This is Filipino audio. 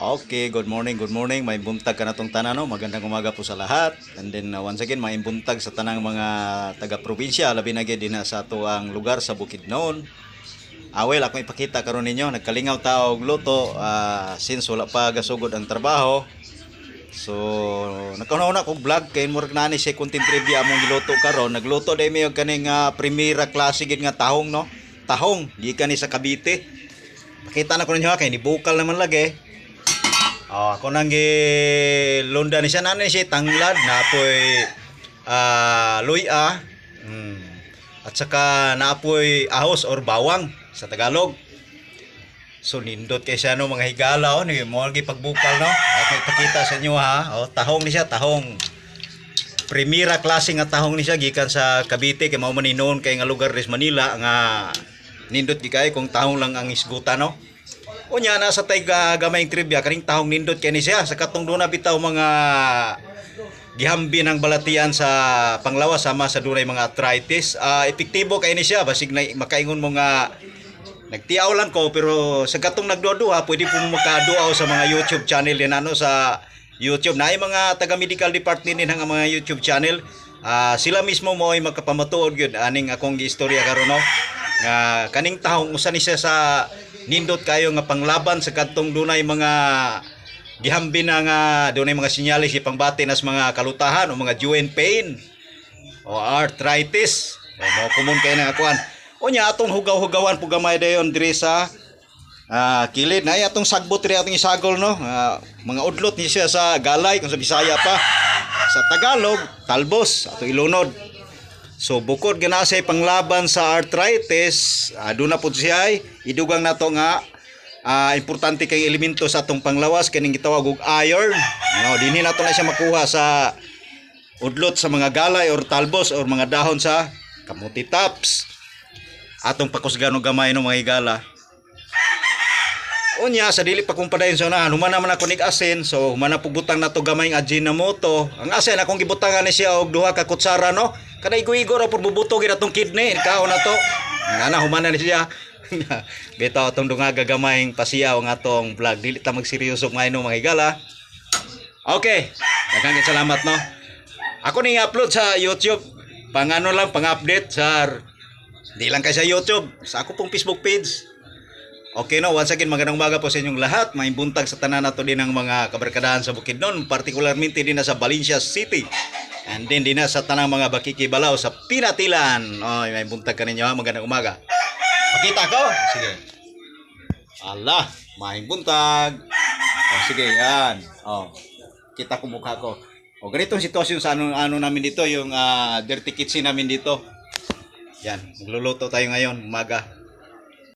Okay, good morning, good morning. May buntag ka na tong tanan, no? Magandang umaga po sa lahat. And then uh, once again, may buntag sa tanang mga taga-probinsya, labi na gid sa ato ang lugar sa Bukidnon. Ah, well, ako ipakita karon ninyo, nagkalingaw tao og luto ah, since wala pa gasugod ang trabaho. So, nakauna kog vlog kay murag nani si content trivia among giluto karon. Nagluto dai mi kaning uh, primera klase nga tahong, no? Tahong gikan ni sa Cavite. Pakita na ko ninyo ha, kay ni bukal naman lagi. Oh, ako nang gilunda ni siya nani siya tanglad na apoy ah luya. Mm. At saka naapoy ahos or bawang sa Tagalog. So nindot kay siya no mga higala oh ni mo lagi pagbukal no. Ako ipakita sa inyo ha. Oh, tahong ni siya, tahong primera klase nga tahong ni siya gikan sa Cavite kay mao man noon kay nga lugar res Manila nga nindot gikay kung tahong lang ang isguta no. Unya na sa tay ga- gamayng trivia kaning tahong nindot kay ni siya sa katong duna bitaw mga gihambi ng balatian sa panglawas sama sa dunay mga arthritis. Ah, epektibo kay ni siya basig na makaingon mo nga nagtiaw lang ko pero sa katong nagduduha pwede po makaduaw sa mga YouTube channel din ano sa YouTube na mga taga medical department din ang mga YouTube channel. Ah, sila mismo mo ay makapamatuod gyud aning akong giistorya karon no. Nga kaning tahong usa ni siya sa nindot kayo nga panglaban sa kadtong dunay mga gihambi na nga dunay mga sinyalis ipang bati nas mga kalutahan o mga joint pain o arthritis. O mo kumon kay na akuan. Unya atong hugaw-hugawan po gamay dayon diri sa ah, kilid na atong sagbot ri atong isagol no. Ah, mga udlot ni siya sa galay kung sa Bisaya pa. Sa Tagalog, talbos ato ilunod. So bukod gana say panglaban sa arthritis, aduna pud siya ay idugang nato nga ah, importante kay elemento sa atong panglawas kaning gitawag og iron. No, dinhi nato na siya makuha sa udlot sa mga galay or talbos or mga dahon sa kamuti tops. Atong pakusgan og gamay no mga higala. Unya sa dili pa kong padayon sa unahan, humana man ako nig asin, so humana pugutang nato gamay ang Ajinomoto. Ang asin akong gibutangan ni siya og duha ka kutsara no. Kada igo-igo ra pud bubuto gid atong kidney, kao na to. Ngana humana ni siya. Bitaw atong dunga gagamayng pasiyaw ang atong vlog. Dili ta magseryoso ngayon mga higala. Okay, daghang salamat no. Ako ni upload sa YouTube. Pangano lang, pang-update sa di lang kay sa YouTube, sa ako pong Facebook page. Okay no, once again magandang umaga po sa inyong lahat. May buntag sa tanan nato din ng mga kabarkadahan sa Bukidnon, particularmente din na sa Valencia City. And then din sa tanang mga bakikibalaw sa Pinatilan. Oh, may buntag ka ninyo ha. Magandang umaga. Makita ko? Sige. Allah, may buntag. Oh, sige, yan. Oh, kita ko mukha ko. O ganitong sitwasyon sa ano, ano namin dito, yung ah, dirty kitchen namin dito. Yan, magluluto tayo ngayon, umaga.